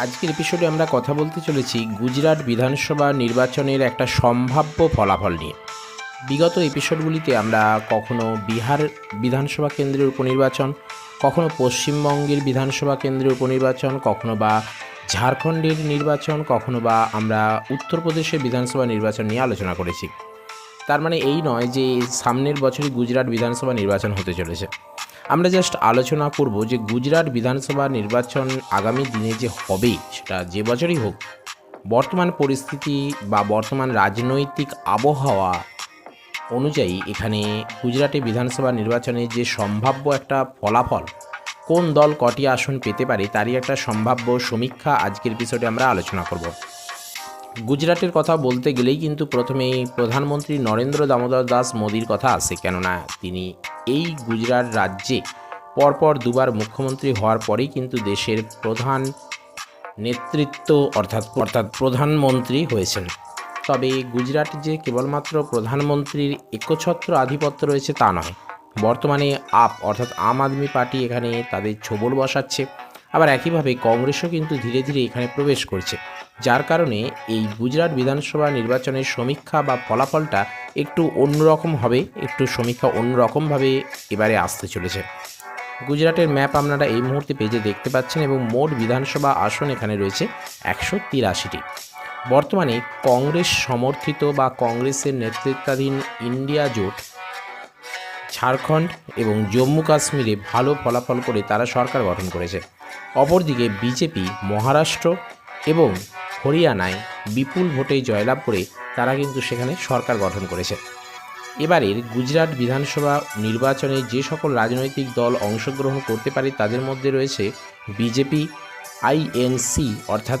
আজকের এপিসোডে আমরা কথা বলতে চলেছি গুজরাট বিধানসভা নির্বাচনের একটা সম্ভাব্য ফলাফল নিয়ে। বিগত এপিসোডগুলিতে আমরা কখনো বিহার বিধানসভা কেন্দ্রের উপনির্বাচন, কখনো পশ্চিমবঙ্গের বিধানসভা কেন্দ্রের উপনির্বাচন, কখনো বা ঝাড়খণ্ডের নির্বাচন, কখনো বা আমরা উত্তরপ্রদেশের বিধানসভা নির্বাচন নিয়ে আলোচনা করেছি। তার মানে এই নয় যে সামনের বছরই গুজরাট বিধানসভা নির্বাচন হতে চলেছে। আমরা জাস্ট আলোচনা করব যে গুজরাট বিধানসভা নির্বাচন আগামী দিনে যে হবে, সেটা যে বছরই হোক, বর্তমান পরিস্থিতি বা বর্তমান রাজনৈতিক আবহাওয়া অনুযায়ী এখানে গুজরাটে বিধানসভা নির্বাচনে যে সম্ভাব্য একটা ফলাফল, কোন দল কটি আসন পেতে পারে, তারই একটা সম্ভাব্য সমীক্ষা আজকের এপিসোডে আমরা আলোচনা করব। গুজরাটের কথা বলতে গেলেই কিন্তু প্রথমেই প্রধানমন্ত্রী নরেন্দ্র দামোদর দাস মোদির কথা আসে, কেননা তিনি এই গুজরাট রাজ্যে পরপর দুবার মুখ্যমন্ত্রী হওয়ার পরেই কিন্তু দেশের প্রধান নেতৃত্ব অর্থাৎ অর্থাৎ প্রধানমন্ত্রী হয়েছেন। তবে গুজরাট যে কেবলমাত্র প্রধানমন্ত্রীর একচ্ছত্র আধিপত্য রয়েছে তা নয়, বর্তমানে আপ, অর্থাৎ আম আদমি পার্টি এখানে তাদের ছোবল বসাচ্ছে। আবার একইভাবে কংগ্রেসও কিন্তু ধীরে ধীরে এখানে প্রবেশ করছে। যার কারণে এই গুজরাট বিধানসভা নির্বাচনের সমীক্ষা বা ফলাফলটা একটু অন্যরকম হবে, একটু সমীক্ষা অন্যরকমভাবে এবারে আসতে চলেছে। গুজরাটের ম্যাপ আপনারা এই মুহূর্তে পেজে দেখতে পাচ্ছেন এবং মোট বিধানসভা আসন এখানে রয়েছে একশো তিরাশিটি। বর্তমানে কংগ্রেস সমর্থিত বা কংগ্রেসের নেতৃত্বাধীন ইন্ডিয়া জোট, ঝাড়খণ্ড এবং জম্মু কাশ্মীরে ভালো ফলাফল করে তারা সরকার গঠন করেছে। অপরদিকে বিজেপি, মহারাষ্ট্র এবং হরিয়ানায় বিপুল ভোটে জয়লাভ করে তারা কিন্তু সেখানে সরকার গঠন করেছে। এবারের গুজরাট বিধানসভা নির্বাচনে যে সকল রাজনৈতিক দল অংশগ্রহণ করতে পারে তাদের মধ্যে রয়েছে বিজেপি, আইএনসি অর্থাৎ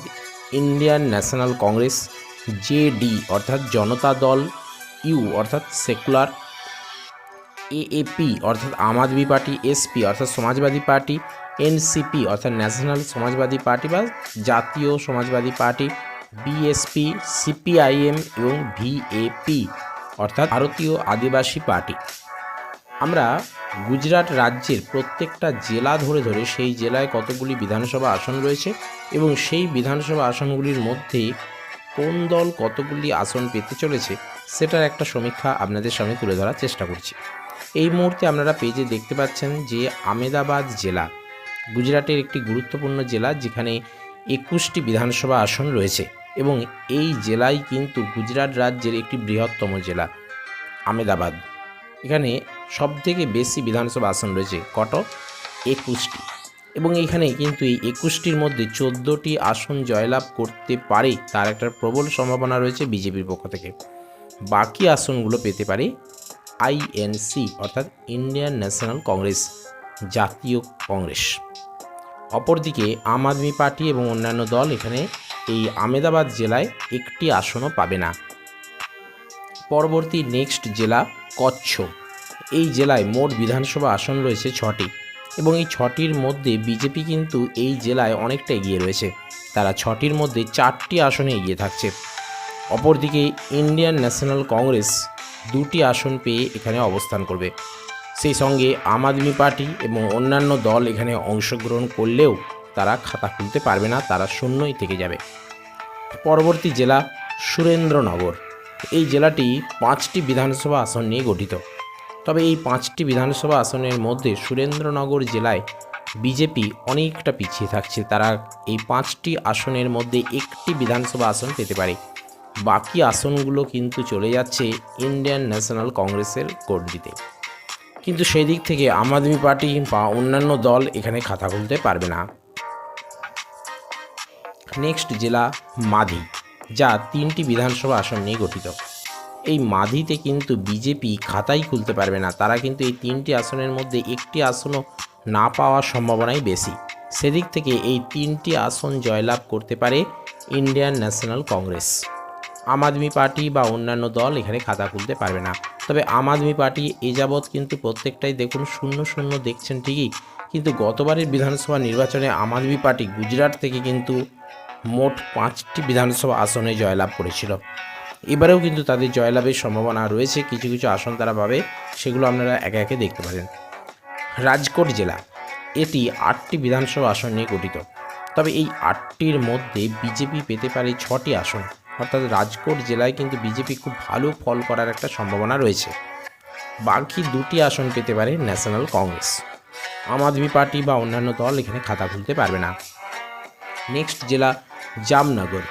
ইন্ডিয়ান ন্যাশনাল কংগ্রেস, জেডি অর্থাৎ জনতা দল, ইউ অর্থাৎ সেকুলার, এএপি অর্থাৎ আম আদমি পার্টি, এসপি অর্থাৎ সমাজবাদী পার্টি এনসিপি, অর্থাৎ ন্যাশনাল সমাজবাদী পার্টি বা জাতীয় সমাজবাদী পার্টি, বিএসপি, সিপিআইএম এবং ভিএপি, অর্থাৎ ভারতীয় আদিবাসী পার্টি। আমরা গুজরাট রাজ্যের প্রত্যেকটা জেলা ধরে ধরে সেই জেলায় কতগুলি বিধানসভা আসন রয়েছে এবং সেই বিধানসভা আসনগুলির মধ্যে কোন দল কতগুলি আসন পেতে চলেছে সেটার একটা সমীক্ষা আপনাদের সামনে তুলে ধরার চেষ্টা করছি। এই মুহূর্তে আপনারা পেজে দেখতে পাচ্ছেন যে আমেদাবাদ জেলা গুজরাটের একটি গুরুত্বপূর্ণ জেলা যেখানে একুশটি বিধানসভা আসন রয়েছে এবং এই জেলাই কিন্তু গুজরাট রাজ্যের একটি বৃহত্তম জেলা, আমেদাবাদ। এখানে সবথেকে বেশি বিধানসভা আসন রয়েছে কত একুশটি। এবং এখানে কিন্তু এই একুশটির মধ্যে চোদ্দোটি আসন জয়লাভ করতে পারে তার একটা প্রবল সম্ভাবনা রয়েছে বিজেপির পক্ষ থেকে। বাকি আসনগুলো পেতে পারে আইএনসি অর্থাৎ ইন্ডিয়ান ন্যাশনাল কংগ্রেস, জাতীয় কংগ্রেস। অপরদিকে আম আদমি পার্টি এবং অন্যান্য দল এখানে এই আমেদাবাদ জেলায় একটি আসনও পাবে না। পরবর্তী নেক্সট জেলা কচ্ছ এই জেলায় মোট বিধানসভা আসন রয়েছে ছটি এবং এই ছটির মধ্যে বিজেপি কিন্তু এই জেলায় অনেকটা এগিয়ে রয়েছে। তারা ছটির মধ্যে চারটি আসনে এগিয়ে থাকছে। অপরদিকে ইন্ডিয়ান ন্যাশনাল কংগ্রেস দুটি আসন পেয়ে এখানে অবস্থান করবে। সেই সঙ্গে আম আদমি পার্টি এবং অন্যান্য দল এখানে অংশগ্রহণ করলেও তারা খাতা খুলতে পারবে না, তারা শূন্যই থেকে যাবে। পরবর্তী জেলা সুরেন্দ্রনগর। এই জেলাটি পাঁচটি বিধানসভা আসন নিয়ে গঠিত। তবে এই পাঁচটি বিধানসভা আসনের মধ্যে সুরেন্দ্রনগর জেলায় বিজেপি অনেকটা পিছিয়ে থাকছে। তারা এই পাঁচটি আসনের মধ্যে একটি বিধানসভা আসন পেতে পারে। বাকি আসনগুলো কিন্তু চলে যাচ্ছে ইন্ডিয়ান ন্যাশনাল কংগ্রেসের গণ্ডিতে কিন্তু সেই দিক থেকে আম আদমি পার্টি বা অন্যান্য দল এখানে খাতা খুলতে পারবে না। নেক্সট জেলা মাধি যা তিনটি বিধানসভা আসন নিয়ে গঠিত। এই মাধিতে কিন্তু বিজেপি খাতাই খুলতে পারবে না। তারা কিন্তু এই তিনটি আসনের মধ্যে একটি আসনও না পাওয়ার সম্ভাবনাই বেশি। সেদিক থেকে এই তিনটি আসন জয়লাভ করতে পারে Indian National Congress. Aam Aadmi Party বা অন্যান্য দল এখানে খাতা খুলতে পারবে না। তবে আম আদমি পার্টি এ যাবৎ কিন্তু প্রত্যেকটাই দেখুন শূন্য শূন্য দেখছেন ঠিকই। কিন্তু গতবারের বিধানসভা নির্বাচনে আম আদমি পার্টি গুজরাট থেকে কিন্তু মোট পাঁচটি বিধানসভা আসনে জয়লাভ করেছিল। এবারেও কিন্তু তাদের জয়লাভের সম্ভাবনা রয়েছে, কিছু কিছু আসন তারা পাবে, সেগুলো আপনারা একে একে দেখতে পারেন। রাজকোট জেলা, এটি আটটি বিধানসভা আসন নিয়ে গঠিত। তবে এই আটটির মধ্যে বিজেপি পেতে পারে ছটি আসন। অর্থাৎ রাজকোট জেলায় কিন্তু বিজেপি খুব ভালো ফল করার একটা সম্ভাবনা রয়েছে। বাকি দুটি আসন পেতে পারে National Congress. Aam Aadmi Party বা অন্যান্য দল এখানে খাতা খুলতে পারবে না। নেক্সট জেলা জামনগর।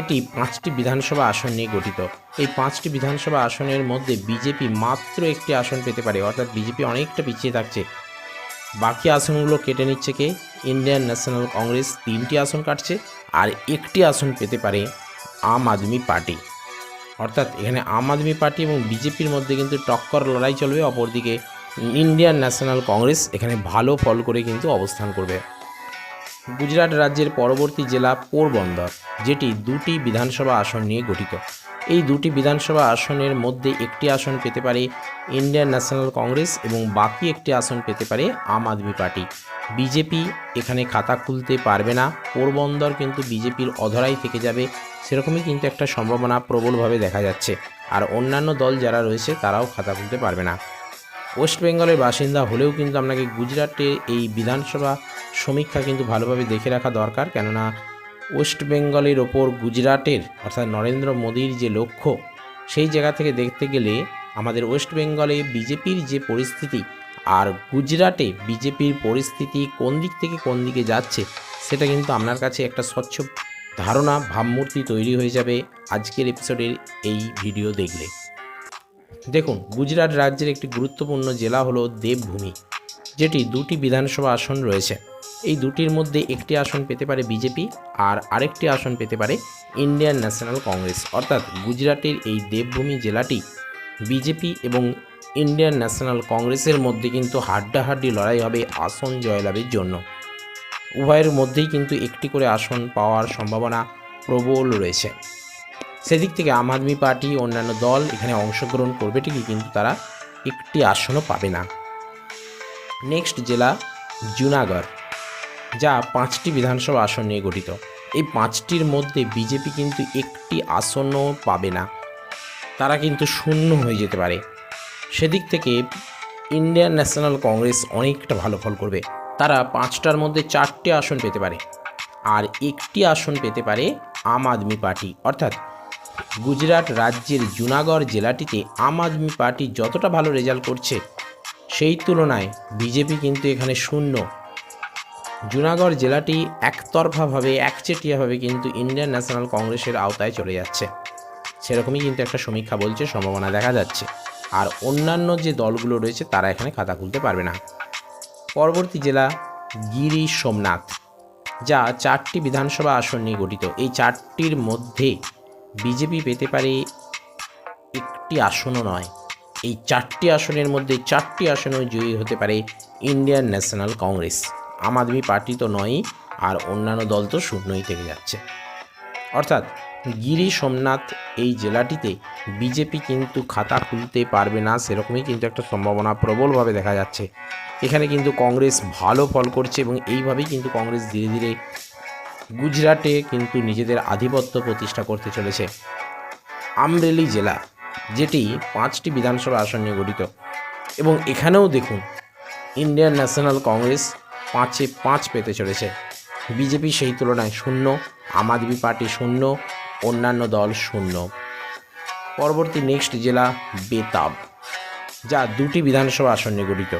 এটি পাঁচটি বিধানসভা আসন নিয়ে গঠিত। এই পাঁচটি বিধানসভা আসনের মধ্যে বিজেপি মাত্র একটি আসন পেতে পারে, অর্থাৎ বিজেপি অনেকটা পিছিয়ে থাকছে। বাকি আসনগুলো কেটে নিচ্ছে কে? ইন্ডিয়ান ন্যাশনাল কংগ্রেস তিনটি আসন কাটছে আর একটি আসন পেতে পারে আম আদমি পার্টি। অর্থাৎ এখানে আম আদমি পার্টি এবং বিজেপির মধ্যে কিন্তু টক্কর লড়াই চলবে। অপরদিকে ইন্ডিয়ান ন্যাশনাল কংগ্রেস এখানে ভালো ফল করে কিন্তু অবস্থান করবে। গুজরাট রাজ্যের পরবর্তী জেলা পোরবন্দর, যেটি দুটি বিধানসভা আসন নিয়ে গঠিত। এই দুটি বিধানসভা আসনের মধ্যে একটি আসন পেতে পারে ইন্ডিয়ান ন্যাশনাল কংগ্রেস এবং বাকি একটি আসন পেতে পারে আম আদমি পার্টি। বিজেপি এখানে খাতা খুলতে পারবে না। পোরবন্দর কিন্তু বিজেপির অধরাই থেকে যাবে। সেরকমই কিন্তু একটা সম্ভাবনা প্রবলভাবে দেখা যাচ্ছে। আর অন্যান্য দল যারা রয়েছে, তারাও খাতা খুলতে পারবে না। ওয়েস্ট বেঙ্গলের বাসিন্দা হলেও কিন্তু আপনাকে গুজরাটে এই বিধানসভা সমীক্ষা কিন্তু ভালোভাবে দেখে রাখা দরকার। কেননা ওয়েস্ট বেঙ্গলের ওপর গুজরাটের, অর্থাৎ নরেন্দ্র মোদীর যে লক্ষ্য, সেই জায়গা থেকে দেখতে গেলে আমাদের ওয়েস্ট বেঙ্গলে বিজেপির যে পরিস্থিতি আর গুজরাটে বিজেপির পরিস্থিতি কোন দিক থেকে কোন দিকে যাচ্ছে, সেটা কিন্তু আপনার কাছে একটা স্বচ্ছ ধারণা, ভাবমূর্তি তৈরি হয়ে যাবে আজকের এপিসোডের এই ভিডিও দেখলে। দেখুন, গুজরাট রাজ্যের একটি গুরুত্বপূর্ণ জেলা হলো দেবভূমি, যেটি দুটি বিধানসভা আসন রয়েছে। এই দুটির মধ্যে একটি আসন পেতে পারে বিজেপি আর আরেকটি আসন পেতে পারে ইন্ডিয়ান ন্যাশনাল কংগ্রেস। অর্থাৎ গুজরাটের এই দেবভূমি জেলাটি বিজেপি এবং ইন্ডিয়ান ন্যাশনাল কংগ্রেসের মধ্যে কিন্তু হাড্ডাহাড্ডি লড়াই হবে আসন জয়লাভের জন্য। উভয়ের মধ্যেই কিন্তু একটি করে আসন পাওয়ার সম্ভাবনা প্রবল রয়েছে। সেদিক থেকে আম আদমি পার্টি অন্যান্য দল এখানে অংশগ্রহণ করবে ঠিকই, কিন্তু তারা একটি আসনও পাবে না। নেক্সট জেলা জুনাগড়, যা পাঁচটি বিধানসভা আসন নিয়ে গঠিত। এই পাঁচটির মধ্যে বিজেপি কিন্তু একটি আসনও পাবে না। তারা কিন্তু শূন্য হয়ে যেতে পারে। সেদিক থেকে ইন্ডিয়ান ন্যাশনাল কংগ্রেস অনেকটা ভালো ফল করবে। তারা পাঁচটার মধ্যে চারটে আসন পেতে পারে আর একটি আসন পেতে পারে আম আদমি পার্টি। অর্থাৎ গুজরাট রাজ্যের জুনাগড় জেলাটিতে আম আদমি পার্টি যতটা ভালো রেজাল্ট করছে, সেই তুলনায় বিজেপি কিন্তু এখানে শূন্য। জুনাগড় জেলাটি একতরফাভাবে, একচেটিয়াভাবে কিন্তু ইন্ডিয়ান ন্যাশনাল কংগ্রেসের আওতায় চলে যাচ্ছে। সেরকমই কিন্তু একটা সমীক্ষা বলছে, সম্ভাবনা দেখা যাচ্ছে। আর অন্যান্য যে দলগুলো রয়েছে, তারা এখানে খাতা খুলতে পারবে না। পরবর্তী জেলা গিরি সোমনাথ, যা চারটি বিধানসভা আসন নিয়ে গঠিত। এই চারটির মধ্যে বিজেপি পেতে পারে একটি আসনও নয়। এই চারটি আসনের মধ্যে চারটি আসনেও জয়ী হতে পারে Indian National Congress. Aam Aadmi Party তো নয়ই, আর অন্যান্য দল তো শূন্যই থেকে যাচ্ছে। অর্থাৎ গিরি সোমনাথ এই জেলাটিতে বিজেপি কিন্তু খাতা খুলতে পারবে না, সেরকমই কিন্তু একটা সম্ভাবনা প্রবলভাবে দেখা যাচ্ছে। এখানে কিন্তু কংগ্রেস ভালো ফল করছে এবং এইভাবেই কিন্তু কংগ্রেস ধীরে ধীরে গুজরাটে কিন্তু নিজেদের আধিপত্য প্রতিষ্ঠা করতে চলেছে। আমরেলি জেলা, যেটি পাঁচটি বিধানসভা আসন নিয়ে গঠিত। এবং এখানেও দেখুন, ইন্ডিয়ান ন্যাশনাল কংগ্রেস পাঁচে পাঁচ পেতে চলেছে। বিজেপি সেই তুলনায় শূন্য, আম আদমি পার্টি শূন্য অন্যান্য দল শূন্য। পরবর্তী নেক্সট জেলা বেতাব, যা দুটি বিধানসভা আসন নিয়ে গঠিত।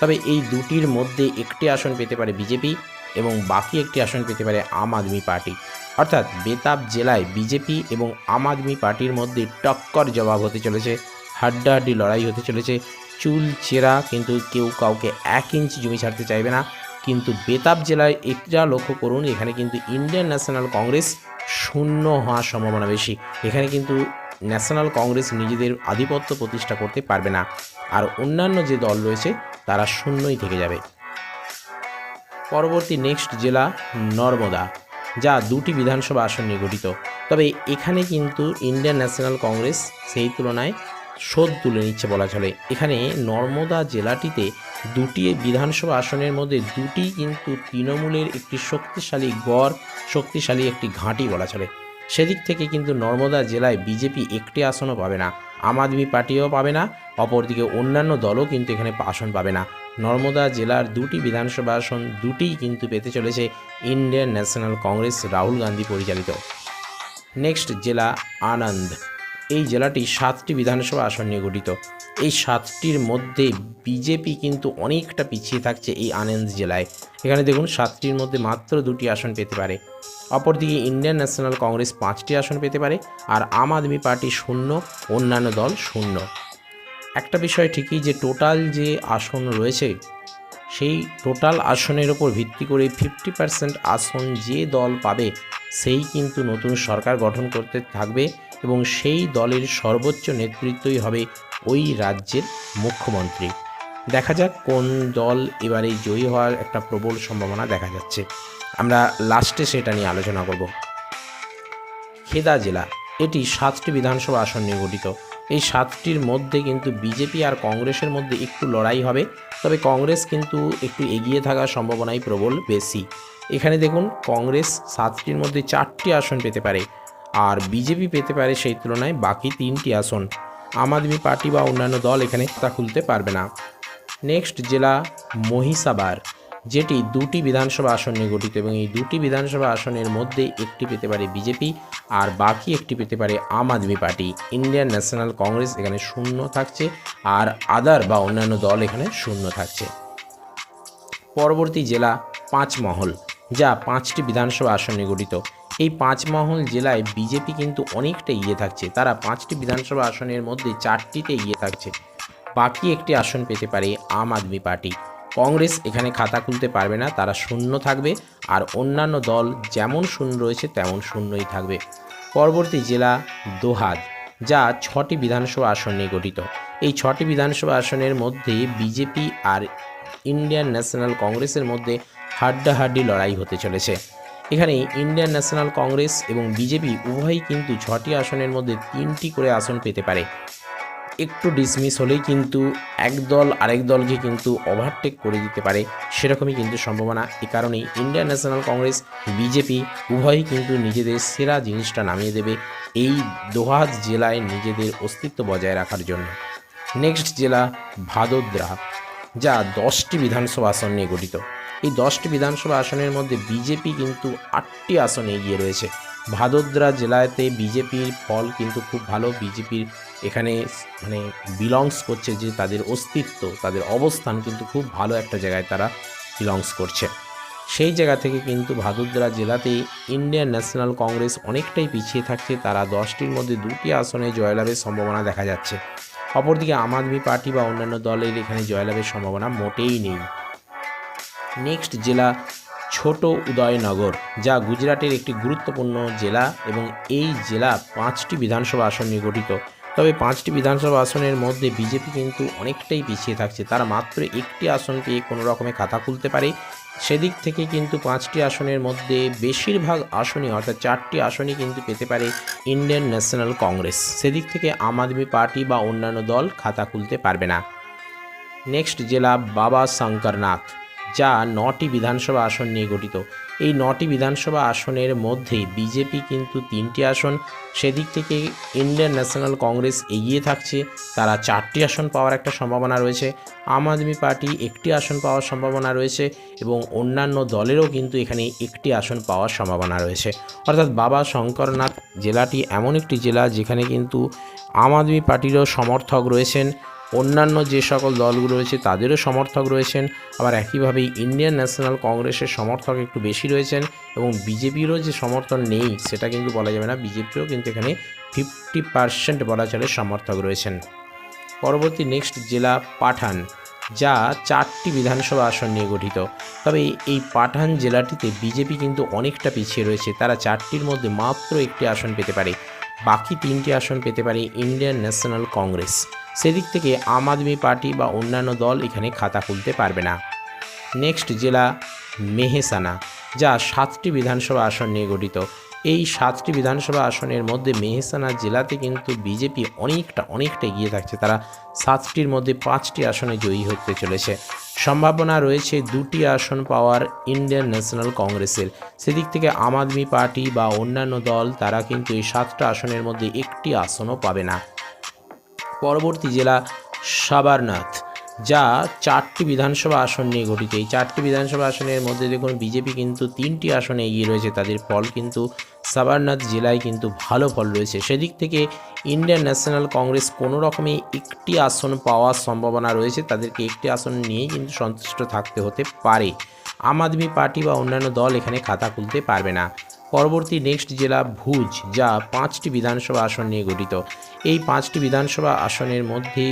তবে এই দুটির মধ্যে একটি আসন পেতে পারে বিজেপি এবং বাকি একটি আসন পেতে পারে আম আদমি পার্টি। অর্থাৎ বেতাব জেলায় বিজেপি এবং আম আদমি পার্টির মধ্যে টক্কর জবাব হতে চলেছে, হাড্ডাহাড্ডি লড়াই হতে চলেছে, চুল চেরা কিন্তু কেউ কাউকে এক ইঞ্চি জমি ছাড়তে চাইবে না। কিন্তু বেতাব জেলায় এটা লক্ষ্য করুন, এখানে কিন্তু ইন্ডিয়ান ন্যাশনাল কংগ্রেস শূন্য হওয়ার সম্ভাবনা বেশি। এখানে কিন্তু ন্যাশনাল কংগ্রেস নিজেদের আধিপত্য প্রতিষ্ঠা করতে পারবে না। আর অন্যান্য যে দল রয়েছে, তারা শূন্যই থেকে যাবে। পরবর্তী নেক্সট জেলা নর্মদা, যা দুটি বিধানসভা আসন নিয়ে গঠিত। তবে এখানে কিন্তু ইন্ডিয়ান ন্যাশনাল কংগ্রেস সেই তুলনায় শোধ তুলে নিচ্ছে বলা চলে। এখানে নর্মদা জেলাটিতে দুটি বিধানসভা আসনের মধ্যে দুটি কিন্তু তৃণমূলের একটি শক্তিশালী গড়, শক্তিশালী একটি ঘাঁটি বলা চলে। সেদিক থেকে কিন্তু নর্মদা জেলায় বিজেপি একটি আসনও পাবে না, আম আদমি পার্টিও পাবে না, অপরদিকে অন্যান্য দলও কিন্তু এখানে আসন পাবে না। নর্মদা জেলার দুটি বিধানসভা আসন দুটিই কিন্তু পেতে চলেছে Indian National Congress, Rahul Gandhi পরিচালিত। নেক্সট জেলা আনন্দ। এই জেলাটি সাতটি বিধানসভা আসন নিয়ে গঠিত। এই সাতটির মধ্যে বিজেপি কিন্তু অনেকটা পিছিয়ে থাকছে এই আনন্দ জেলায়। এখানে দেখুন, সাতটির মধ্যে মাত্র দুটি আসন পেতে পারে। অপরদিকে ইন্ডিয়ান ন্যাশনাল কংগ্রেস পাঁচটি আসন পেতে পারে আর আম আদমি পার্টি শূন্য, অন্যান্য দল শূন্য। একটা বিষয় ঠিকই যে টোটাল যে আসন রয়েছে, সেই টোটাল আসনের ওপর ভিত্তি করে ফিফটি পার্সেন্ট আসন যে দল পাবে, সেই কিন্তু নতুন সরকার গঠন করতে থাকবে। এবং সেই দলের সর্বোচ্চ নেতৃত্বই হবে ওই রাজ্যের মুখ্যমন্ত্রী। দেখা যাক কোন দল এবারে জয়ী হওয়ার একটা প্রবল সম্ভাবনা দেখা যাচ্ছে। আমরা লাস্টে সেটা নিয়ে আলোচনা করব। খেদা জেলা, এটি সাতটি বিধানসভা আসন নিয়ে গঠিত। এই সাতটির মধ্যে কিন্তু বিজেপি আর কংগ্রেসের মধ্যে একটু লড়াই হবে, তবে কংগ্রেস কিন্তু একটু এগিয়ে থাকার সম্ভাবনাই প্রবল বেশি। এখানে দেখুন, কংগ্রেস সাতটির মধ্যে চারটি আসন পেতে পারে। আর বিজেপি পেতে পারে সেই তুলনায় বাকি তিনটি আসন। আম আদমি পার্টি বা অন্যান্য দল এখানে তা খুলতে পারবে না। নেক্সট জেলা মহিষাবার যেটি দুটি বিধানসভা আসন নিয়ে গঠিত এবং এই দুটি বিধানসভা আসনের মধ্যে একটি পেতে পারে বিজেপি আর বাকি একটি পেতে পারে Aam Aadmi Party. Indian National Congress এখানে শূন্য থাকছে আর আদার বা অন্যান্য দল এখানে শূন্য থাকছে। পরবর্তী জেলা পাঁচমহল, যা পাঁচটি বিধানসভা আসন নিয়ে গঠিত। এই পাঁচমহল জেলায় বিজেপি কিন্তু অনেকটা এগিয়ে থাকছে। তারা পাঁচটি বিধানসভা আসনের মধ্যে চারটিতে এগিয়ে থাকছে। বাকি একটি আসন পেতে পারে আম আদমি পার্টি। কংগ্রেস এখানে খাতা খুলতে পারবে না, তারা শূন্য থাকবে আর অন্যান্য দল যেমন শূন্য রয়েছে তেমন শূন্যই থাকবে। পরবর্তী জেলা দোহাদ, যা ছটি বিধানসভা আসন নিয়ে গঠিত। এই ছটি বিধানসভা আসনের মধ্যে বিজেপি আর ইন্ডিয়ান ন্যাশনাল কংগ্রেসের মধ্যে হাড্ডাহাড্ডি লড়াই হতে চলেছে। এখানে ইন্ডিয়ান ন্যাশনাল কংগ্রেস এবং বিজেপি উভয়ই কিন্তু ছটি আসনের মধ্যে তিনটি করে আসন পেতে পারে। একটু ডিসমিস হলেই কিন্তু এক দল আরেক দলকে কিন্তু ওভারটেক করে দিতে পারে, সেরকমই কিন্তু সম্ভাবনা। এ কারণেই ইন্ডিয়ান ন্যাশনাল কংগ্রেস, বিজেপি উভয়ই কিন্তু নিজেদের সেরা জিনিসটা নামিয়ে দেবে এই দোহাদ জেলায় নিজেদের অস্তিত্ব বজায় রাখার জন্য। নেক্সট জেলা ভাদোদরা, যা দশটি বিধানসভা আসন নিয়ে গঠিত। দশটি বিধানসভা আসনের মধ্যে বিজেপি কিন্তু আটটি আসনে এগিয়ে রয়েছে। ভাদোদরা জেলাতে বিজেপির ফল কিন্তু খুব ভালো। বিজেপির এখানে মানে বিলংস করছে যে তাদের অস্তিত্ব, তাদের অবস্থান কিন্তু খুব ভালো একটা জায়গায় তারা বিলংস করছে। সেই জায়গা থেকে কিন্তু ভাদোদরা জেলাতে ইন্ডিয়ান ন্যাশনাল কংগ্রেস অনেকটাই পিছিয়ে থাকছে। তারা দশটির মধ্যে দুটি আসনে জয়লাভের সম্ভাবনা দেখা যাচ্ছে। অপরদিকে আম আদমি পার্টি বা অন্যান্য দলের এখানে জয়লাভের সম্ভাবনা মোটেই নেই। নেক্সট জেলা ছোট উদয়নগর, যা গুজরাটের একটি গুরুত্বপূর্ণ জেলা এবং এই জেলা পাঁচটি বিধানসভা আসন নিয়ে গঠিত। তবে পাঁচটি বিধানসভা আসনের মধ্যে বিজেপি কিন্তু অনেকটাই পিছিয়ে থাকছে। তারা মাত্র একটি আসন পেয়ে কোনো রকমে খাতা খুলতে পারে। সেদিক থেকে কিন্তু পাঁচটি আসনের মধ্যে বেশিরভাগ আসনই, অর্থাৎ চারটি আসনই কিন্তু পেতে পারে ইন্ডিয়ান ন্যাশনাল কংগ্রেস। সেদিক থেকে আম আদমি পার্টি বা অন্যান্য দল খাতা খুলতে পারবে না। নেক্সট জেলা বাবা শঙ্করনাথ। যা নটি বিধানসভা আসন নিয়ে গঠিত। এই নটি বিধানসভা আসনের মধ্যে বিজেপি কিন্তু তিনটি আসন, সেদিক থেকে ইন্ডিয়ান ন্যাশনাল কংগ্রেস এগিয়ে থাকছে, তারা চারটি আসন পাওয়ার একটা সম্ভাবনা রয়েছে। আম আদমি পার্টি একটি আসন পাওয়ার সম্ভাবনা রয়েছে এবং অন্যান্য দলেরও কিন্তু এখানে একটি আসন পাওয়ার সম্ভাবনা রয়েছে। অর্থাৎ বাবা শঙ্করনাথ জেলাটি এমন একটি জেলা যেখানে কিন্তু আম আদমি পার্টিরও সমর্থক রয়েছেন। অন্যান্য যে সকল দলগুলো রয়েছে, তাদেরও সমর্থক রয়েছেন। আবার একইভাবে ইন্ডিয়ান ন্যাশনাল কংগ্রেসের সমর্থক একটু বেশি রয়েছেন এবং বিজেপিরও যে সমর্থন নেই, সেটা কিন্তু বলা যাবে না। বিজেপিরও কিন্তু এখানে ফিফটি পার্সেন্ট বলা চলে সমর্থক রয়েছেন। পরবর্তী নেক্সট জেলা পাঠান, যা চারটি বিধানসভা আসন নিয়ে গঠিত। তবে এই পাঠান জেলাটিতে বিজেপি কিন্তু অনেকটা পিছিয়ে রয়েছে। তারা চারটির মধ্যে মাত্র একটি আসন পেতে পারে। বাকি তিনটি আসন পেতে পারে ইন্ডিয়ান ন্যাশনাল কংগ্রেস। সেদিক থেকে আম আদমি পার্টি বা অন্যান্য দল এখানে খাতা খুলতে পারবে না। নেক্সট জেলা মেহেসানা, যা সাতটি বিধানসভা আসন নিয়ে গঠিত। এই সাতটি বিধানসভা আসনের মধ্যে মেহেসানা জেলাতে কিন্তু বিজেপি অনেকটা অনেকটা এগিয়ে থাকছে। তারা সাতটির মধ্যে পাঁচটি আসনে জয়ী হতে চলেছে। সম্ভাবনা রয়েছে দুটি আসন পাওয়ার ইন্ডিয়ান ন্যাশনাল কংগ্রেসের। সেদিক থেকে আম আদমি পার্টি বা অন্যান্য দল, তারা কিন্তু এই সাতটা আসনের মধ্যে একটি আসনও পাবে না। পরবর্তী জেলা সাবারনাথ, যা চারটি বিধানসভা আসন নিয়ে গঠিত। এই চারটি বিধানসভা আসনের মধ্যে দেখুন, বিজেপি কিন্তু তিনটি আসনে এগিয়ে রয়েছে। তাদের ফল কিন্তু সাবারনাথ জেলায় কিন্তু ভালো ফল রয়েছে। সেদিক থেকে ইন্ডিয়ান ন্যাশনাল কংগ্রেস কোনো রকমে একটি আসন পাওয়ার সম্ভাবনা রয়েছে। তাদেরকে একটি আসন নিয়েই কিন্তু সন্তুষ্ট থাকতে হতে পারে। আম আদমি পার্টি বা অন্যান্য দল এখানে খাতা খুলতে পারবে না। পরবর্তী নেক্সট জেলা ভুজ, যা পাঁচটি বিধানসভা আসন নিয়ে গঠিত। এই পাঁচটি বিধানসভা আসনের মধ্যে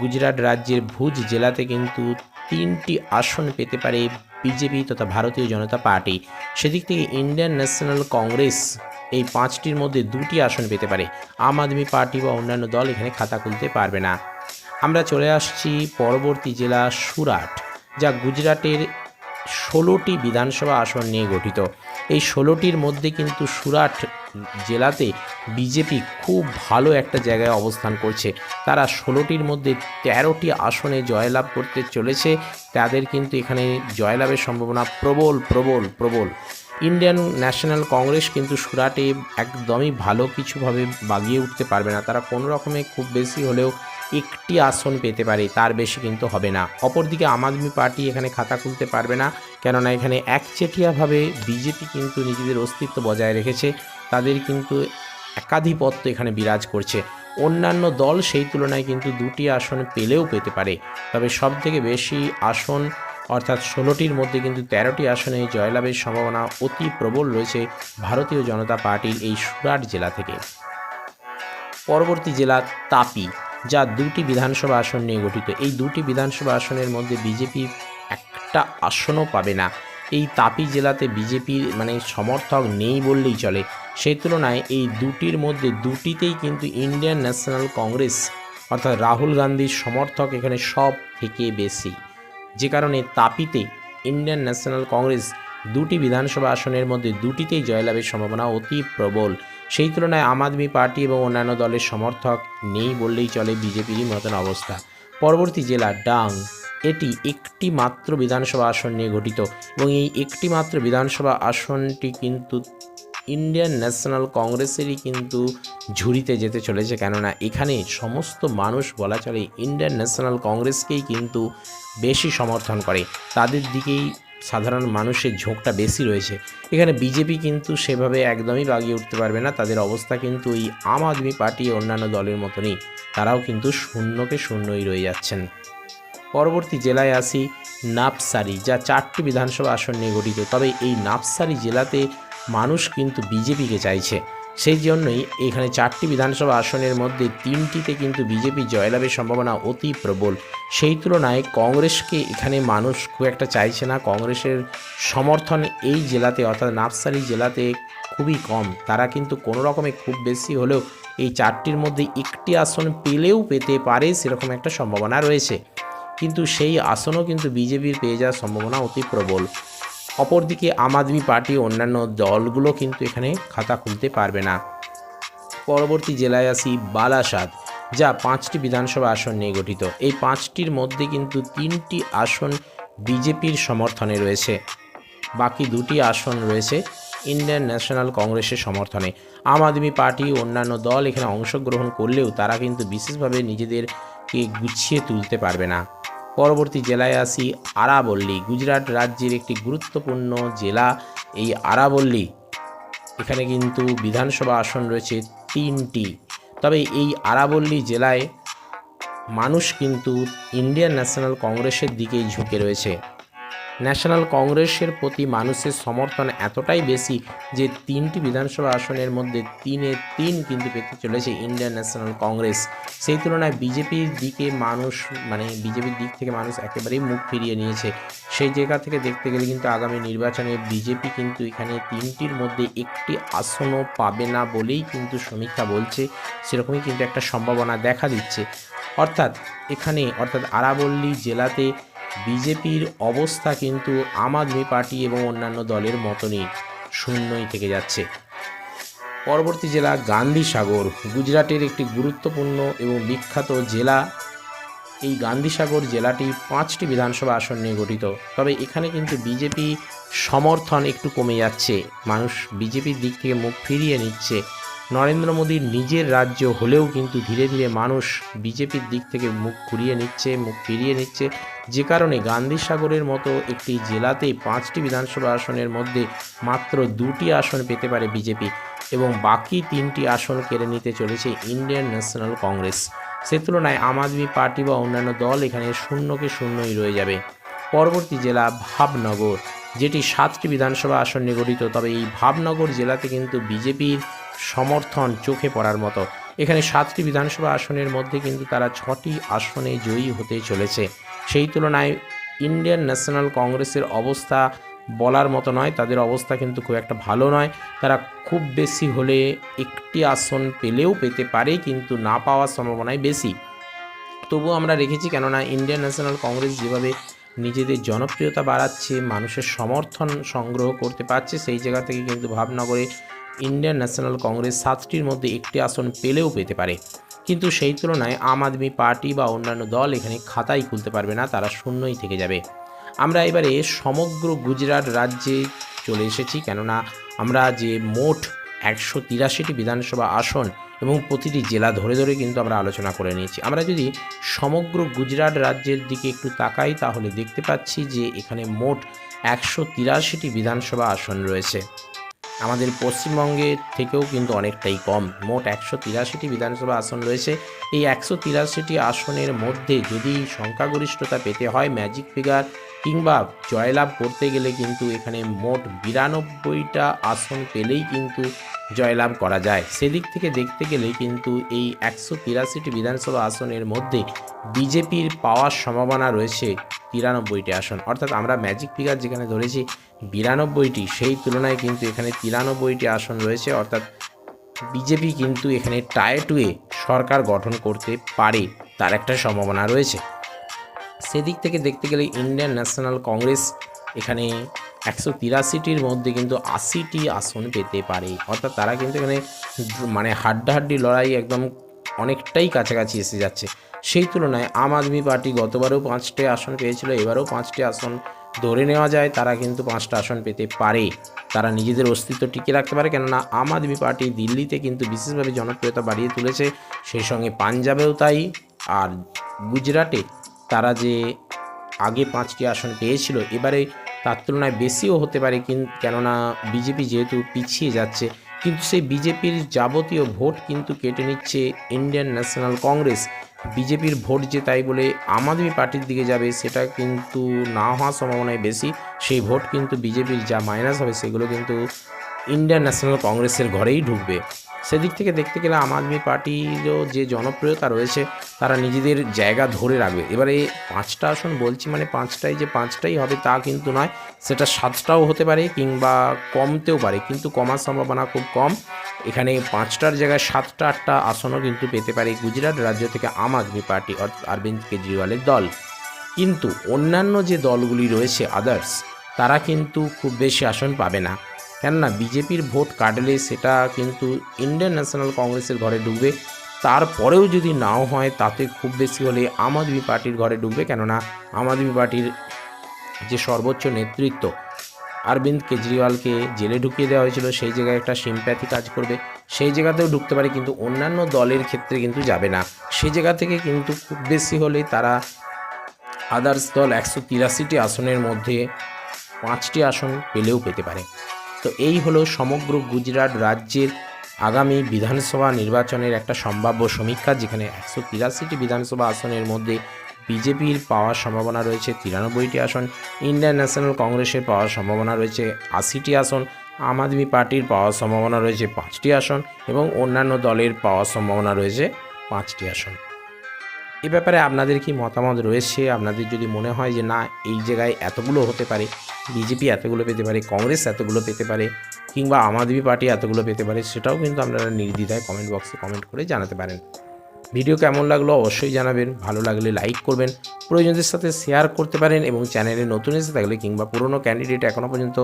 গুজরাট রাজ্যের ভুজ জেলাতে কিন্তু তিনটি আসন পেতে পারে বিজেপি তথা ভারতীয় জনতা পার্টি। সেদিক থেকে ইন্ডিয়ান ন্যাশনাল কংগ্রেস এই পাঁচটির মধ্যে দুটি আসন পেতে পারে। আম আদমি পার্টি বা অন্যান্য দল এখানে খাতা খুলতে পারবে না। আমরা চলে আসছি পরবর্তী জেলা সুরাট, যা গুজরাটের ষোলোটি বিধানসভা আসন নিয়ে গঠিত। এই ষোলোটির মধ্যে কিন্তু সুরাট জেলাতে বিজেপি খুব ভালো একটা জায়গায় অবস্থান করছে। তারা ষোলোটির মধ্যে তেরোটি আসনে জয়লাভ করতে চলেছে। তাদের কিন্তু এখানে জয়লাভের সম্ভাবনা প্রবল প্রবল প্রবল। ইন্ডিয়ান ন্যাশনাল কংগ্রেস কিন্তু সুরাটে একদমই ভালো কিছুভাবে বাগিয়ে উঠতে পারবে না। তারা কোনো রকমে খুব বেশি হলেও একটি আসন পেতে পারে, তার বেশি কিন্তু হবে না। অপরদিকে আম আদমি পার্টি এখানে খাতা খুলতে পারবে না, কেননা এখানে একচেটিয়াভাবে বিজেপি কিন্তু নিজেদের অস্তিত্ব বজায় রেখেছে। তাদের কিন্তু একাধিপত্য এখানে বিরাজ করছে। অন্যান্য দল সেই তুলনায় কিন্তু দুটি আসন পেলেও পেতে পারে। তবে সব থেকে বেশি আসন, অর্থাৎ ষোলোটির মধ্যে কিন্তু তেরোটি আসনে জয়লাভের সম্ভাবনা অতি প্রবল রয়েছে ভারতীয় জনতা পার্টির এই সুরাট জেলা থেকে। পরবর্তী জেলা তাপি, যা দুটি বিধানসভা আসন নিয়ে গঠিত। এই দুটি বিধানসভা আসনের মধ্যে বিজেপি একটা আসনও পাবে না। এই তাপি জেলাতে বিজেপির মানে সমর্থক নেই বললেই চলে। সেই তুলনায় এই দুটির মধ্যে দুটিতেই কিন্তু ইন্ডিয়ান ন্যাশনাল কংগ্রেস অর্থাৎ রাহুল গান্ধীর সমর্থক এখানে সব থেকে বেশি। যে কারণে তাপিতে ইন্ডিয়ান ন্যাশনাল কংগ্রেস দুটি বিধানসভা আসনের মধ্যে দুটিতেই জয়লাভের সম্ভাবনা অতি প্রবল। সেই তুলনায় আম আদমি পার্টি এবং অন্যান্য দলের সমর্থক নেই বললেই চলে বিজেপিরই মতন অবস্থা। পরবর্তী জেলা ডাং। এটি একটি মাত্র বিধানসভা আসন নিয়ে গঠিত এবং এই একটি মাত্র বিধানসভা আসনটি কিন্তু ইন্ডিয়ান ন্যাশনাল কংগ্রেসেরই কিন্তু ঝুড়িতে যেতে চলেছে। কেননা এখানে সমস্ত মানুষ বলা চলে ইন্ডিয়ান ন্যাশনাল কংগ্রেসকেই কিন্তু বেশি সমর্থন করে। তাদের দিকেই সাধারণ মানুষের ঝোঁকটা বেশি রয়েছে। এখানে বিজেপি কিন্তু সেভাবে একদমই বাগিয়ে উঠতে পারবে না। তাদের অবস্থা কিন্তু এই আম আদমি পার্টি অন্যান্য দলের মতনই। তারাও কিন্তু শূন্যকে শূন্যই রয়ে যাচ্ছেন। পরবর্তী জেলায় আসি নাপসারি, যা চারটি বিধানসভা আসন নিয়ে গঠিত। তবে এই নাপসারি জেলাতে মানুষ কিন্তু বিজেপিকে চাইছে। সেই জন্যই এখানে চারটি বিধানসভা আসনের মধ্যে তিনটিতে কিন্তু বিজেপি জয়লাভের সম্ভাবনা অতি প্রবল। সেই তুলনায় কংগ্রেসকে এখানে মানুষ খুব একটা চাইছে না। কংগ্রেসের সমর্থন এই জেলাতে, অর্থাৎ নাপসারি জেলাতে খুবই কম। তারা কিন্তু কোনো রকমে খুব বেশি হলেও এই চারটির মধ্যে একটি আসন পেলেও পেতে পারে, সেরকম একটা সম্ভাবনা রয়েছে। কিন্তু সেই আসনও কিন্তু বিজেপির পেয়ে যাওয়ার সম্ভাবনা অতি প্রবল। অপরদিকে আম আদমি পার্টি অন্যান্য দলগুলো কিন্তু এখানে খাতা খুলতে পারবে না। পরবর্তী জেলায় আসি বালাসাদ, যা পাঁচটি বিধানসভা আসন নিয়ে গঠিত। এই পাঁচটির মধ্যে কিন্তু তিনটি আসন বিজেপির সমর্থনে রয়েছে। বাকি দুটি আসন রয়েছে ইন্ডিয়ান ন্যাশনাল কংগ্রেসের সমর্থনে। আম আদমি পার্টি অন্যান্য দল এখানে অংশগ্রহণ করলেও তারা কিন্তু বিশেষভাবে নিজেদেরকে গুছিয়ে তুলতে পারবে না। পরবর্তী জেলায় আসি আরাবল্লী। গুজরাট রাজ্যের একটি গুরুত্বপূর্ণ জেলা এই আরাবল্লী। এখানে কিন্তু বিধানসভা আসন রয়েছে তিনটি। তবে এই আরাবল্লী জেলায় মানুষ কিন্তু ইন্ডিয়ান ন্যাশনাল কংগ্রেসের দিকেই ঝুঁকে রয়েছে। ন্যাশনাল কংগ্রেসের প্রতি মানুষের সমর্থন এতটাই বেশি যে তিনটি বিধানসভা আসনের মধ্যে তিনে তিন কিন্তু পেতে চলেছে ইন্ডিয়ান ন্যাশনাল কংগ্রেস। সেই তুলনায় বিজেপির দিকে মানুষ মানে বিজেপির দিক থেকে মানুষ একেবারেই মুখ ফিরিয়ে নিয়েছে। সেই জায়গা থেকে দেখতে গেলে কিন্তু আগামী নির্বাচনে বিজেপি কিন্তু এখানে তিনটির মধ্যে একটি আসনও পাবে না বলেই কিন্তু সমীক্ষা বলছে। সেরকমই কিন্তু একটা সম্ভাবনা দেখা দিচ্ছে। অর্থাৎ এখানে, অর্থাৎ আরাবল্লী জেলাতে বিজেপির অবস্থা কিন্তু আম আদমি পার্টি এবং অন্যান্য দলের মতনই শূন্যই থেকে যাচ্ছে। পরবর্তী জেলা গান্ধী সাগর, গুজরাটের একটি গুরুত্বপূর্ণ এবং বিখ্যাত জেলা। এই গান্ধীসাগর জেলাটি পাঁচটি বিধানসভা আসন নিয়ে গঠিত, তবে এখানে কিন্তু বিজেপি সমর্থন একটু কমে যাচ্ছে। মানুষ বিজেপির দিক থেকে মুখ ফিরিয়ে নিচ্ছে। নরেন্দ্র মোদীর নিজের রাজ্য হলেও কিন্তু ধীরে ধীরে মানুষ বিজেপির দিক থেকে মুখ ঘুরিয়ে নিচ্ছে, মুখ ফিরিয়ে নিচ্ছে। যে কারণে গান্ধী সাগরের মতো একটি জেলাতেই পাঁচটি বিধানসভা আসনের মধ্যে মাত্র দুটি আসন পেতে পারে বিজেপি এবং বাকি তিনটি আসন কেড়ে নিতে চলেছে ইন্ডিয়ান ন্যাশনাল কংগ্রেস। সে তুলনায় আম আদমি পার্টি বা অন্যান্য দল এখানে শূন্যকে শূন্যই রয়ে যাবে। পরবর্তী জেলা ভাবনগর। যেটি সাতটি বিধানসভা আসন নিয়ে গঠিত, তবে এই ভাবনগর জেলাতে কিন্তু বিজেপির সমর্থন চোখে পড়ার মতো। এখানে সাতটি বিধানসভা আসনের মধ্যে কিন্তু তারা ছটি আসনে জয়ী হতে চলেছে। সেই তুলনায় ইন্ডিয়ান ন্যাশনাল কংগ্রেসের অবস্থা বলার মতো নয়, তাদের অবস্থা কিন্তু খুব একটা ভালো নয়। তারা খুব বেশি হলে একটি আসন পেলেও পেতে পারে, কিন্তু না পাওয়ার সম্ভাবনাই বেশি। তবুও আমরা রেখেছি, কেননা ইন্ডিয়ান ন্যাশনাল কংগ্রেস যেভাবে নিজেদের জনপ্রিয়তা বাড়াচ্ছে, মানুষের সমর্থন সংগ্রহ করতে পারছে, সেই জায়গা থেকে কিন্তু ভাবনগরে ইন্ডিয়ান ন্যাশনাল কংগ্রেস সাতটির মধ্যে একটি আসন পেলেও পেতে পারে। কিন্তু সেই তুলনায় আম আদমি পার্টি বা অন্যান্য দল এখানে খাতাই খুলতে পারবে না, তারা শূন্যই থেকে যাবে। আমরা এবারে সমগ্র গুজরাট রাজ্যে চলে এসেছি, কেননা আমরা যে মোট একশো তিরাশিটি বিধানসভা আসন এবং প্রতিটি জেলা ধরে ধরে কিন্তু আমরা আলোচনা করে নিয়েছি। আমরা যদি সমগ্র গুজরাট রাজ্যের দিকে একটু তাকাই, তাহলে দেখতে পাচ্ছি যে এখানে মোট একশো তিরাশিটি বিধানসভা আসন রয়েছে। আমাদের পশ্চিমবঙ্গের থেকেও কিন্তু অনেকটাই কম, মোট একশো তিরাশিটি বিধানসভা আসন রয়েছে। এই একশো তিরাশিটি আসনের মধ্যে যদি সংখ্যাগরিষ্ঠতা পেতে হয়, ম্যাজিক ফিগার কিংবা জয়লাভ করতে গেলে কিন্তু এখানে মোট বিরানব্বইটা আসন পেলেই কিন্তু জয়লাভ করা যায়। সেদিক থেকে দেখতে গেলে কিন্তু এই একশো তিরাশিটি বিধানসভা আসনের মধ্যে বিজেপির পাওয়ার সম্ভাবনা রয়েছে তিরানব্বইটি আসন। অর্থাৎ আমরা ম্যাজিক ফিগার যেখানে ধরেছি, বিরানব্বইটি, সেই তুলনায় কিন্তু এখানে তিরানব্বইটি আসন রয়েছে। অর্থাৎ বিজেপি কিন্তু এখানে টায় টুয়ে সরকার গঠন করতে পারে, তার একটা সম্ভাবনা রয়েছে। সেদিক থেকে দেখতে গেলে ইন্ডিয়ান ন্যাশনাল কংগ্রেস এখানে একশো তিরাশিটির মধ্যে কিন্তু আশিটি আসন পেতে পারে। অর্থাৎ তারা কিন্তু এখানে মানে হাড্ডাহাড্ডি লড়াই একদম অনেকটাই কাছাকাছি এসে যাচ্ছে। সেই তুলনায় আম আদমি পার্টি গতবারও পাঁচটি আসন পেয়েছিল, এবারেও পাঁচটি আসন ধরে নেওয়া যায়, তারা কিন্তু পাঁচটা আসন পেতে পারে। তারা নিজেদের অস্তিত্ব টিকে রাখতে পারে, কেননা আম আদমি পার্টি দিল্লিতে কিন্তু বিশেষভাবে জনপ্রিয়তা বাড়িয়ে তুলেছে, সেই সঙ্গে পাঞ্জাবেও তাই। আর গুজরাটে তারা যে আগে পাঁচটি আসন পেয়েছিল, এবারে তার তুলনায় বেশিও হতে পারে কিন কেননা বিজেপি যেহেতু পিছিয়ে যাচ্ছে, কিন্তু সেই বিজেপির যাবতীয় ভোট কিন্তু কেটে নিচ্ছে ইন্ডিয়ান ন্যাশনাল কংগ্রেস। বিজেপির ভোট যে তাই বলে আম আদমি পার্টির দিকে যাবে সেটা কিন্তু না হওয়ার সম্ভাবনায় বেশি। সেই ভোট কিন্তু বিজেপির যা মাইনাস হবে সেগুলো কিন্তু ইন্ডিয়ান ন্যাশনাল কংগ্রেসের ঘরেই ঢুকবে। সেদিক থেকে দেখতে গেলে আম আদমি পার্টিরও যে জনপ্রিয়তা রয়েছে, তারা নিজেদের জায়গা ধরে রাখবে। এবারে পাঁচটা আসন বলছি মানে পাঁচটাই যে পাঁচটাই হবে তা কিন্তু নয়, সেটা সাতটাও হতে পারে কিংবা কমতেও পারে, কিন্তু কমার সম্ভাবনা খুব কম। এখানে পাঁচটার জায়গায় সাতটা, আটটা আসনও কিন্তু পেতে পারে গুজরাট রাজ্য থেকে আম আদমি পার্টি অর্থাৎ অরবিন্দ কেজরিওয়ালের দল। কিন্তু অন্যান্য যে দলগুলি রয়েছে আদার্স তারা কিন্তু খুব বেশি আসন পাবে না। কেননা বিজেপির ভোট কাটলে সেটা কিন্তু ইন্ডিয়ান ন্যাশনাল কংগ্রেসের ঘরে ঢুকবে তারপরেও যদি নাও হয়, তাতে খুব বেশি হলে আম আদমি পার্টির ঘরে ঢুকবে কেননা আম আদমি পার্টির যে সর্বোচ্চ নেতৃত্ব, অরবিন্দ কেজরিওয়ালকে জেলে ঢুকিয়ে দেওয়া হয়েছিল, সেই জায়গায় একটা সিম্প্যাথি কাজ করবে। সেই জায়গাতেও ঢুকতে পারে, কিন্তু অন্যান্য দলের ক্ষেত্রে কিন্তু যাবে না। সেই জায়গা থেকে কিন্তু খুব বেশি হলে তারা আদার্স দল একশো তিরাশিটি আসনের মধ্যে পাঁচটি আসন পেলেও পেতে পারে। তো এই হলো সমগ্র গুজরাট রাজ্যের আগামী বিধানসভা নির্বাচনের একটা সম্ভাব্য সমীক্ষা, যেখানে একশো তিরাশিটি বিধানসভা আসনের মধ্যে বিজেপির পাওয়ার সম্ভাবনা রয়েছে তিরানব্বইটি আসন, ইন্ডিয়ান ন্যাশনাল কংগ্রেসের পাওয়ার সম্ভাবনা রয়েছে আশিটি আসন, আম আদমি পার্টির পাওয়ার সম্ভাবনা রয়েছে পাঁচটি আসন এবং অন্যান্য দলের পাওয়ার সম্ভাবনা রয়েছে পাঁচটি আসন। এ ব্যাপারে আপনাদের কি মতামত রয়েছে? আপনাদের যদি মনে হয় যে, না, এই জায়গায় এতগুলো হতে পারে, বিজেপি এতগুলো পেতে পারে, কংগ্রেস এতগুলো পেতে পারে, কিংবা আম আদমি পার্টি এতগুলো পেতে পারে, সেটাও কিন্তু আপনারা নির্দ্বিধায় কমেন্ট বক্সে কমেন্ট করে জানাতে পারেন। ভিডিও কেমন লাগল অবশ্যই জানাবেন। ভালো লাগলে লাইক করবেন। প্রয়োজনদের সাথে শেয়ার করতে পারেন এবং চ্যানেলে নতুন এসে থাকলে কিংবা পুরনো ক্যান্ডিডেট এখনও পর্যন্ত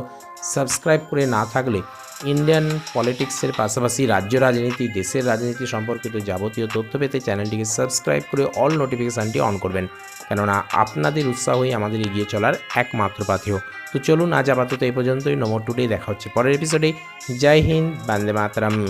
সাবস্ক্রাইব করে না থাকলে ইন্ডিয়ান পলিটিক্সের পাশাপাশি রাজ্য রাজনীতি, দেশের রাজনীতি সম্পর্কিত যাবতীয় তথ্য পেতে চ্যানেলটিকে সাবস্ক্রাইব করে অল নোটিফিকেশানটি অন করবেন। কেননা আপনাদের উৎসাহই আমাদের এগিয়ে চলার একমাত্র পাথেয়। তো চলুন আজ আপাতত এই পর্যন্তই। নম্বর টুডে দেখা হচ্ছে পরের এপিসোডে জয় হিন্দ। বান্দে মাতরম।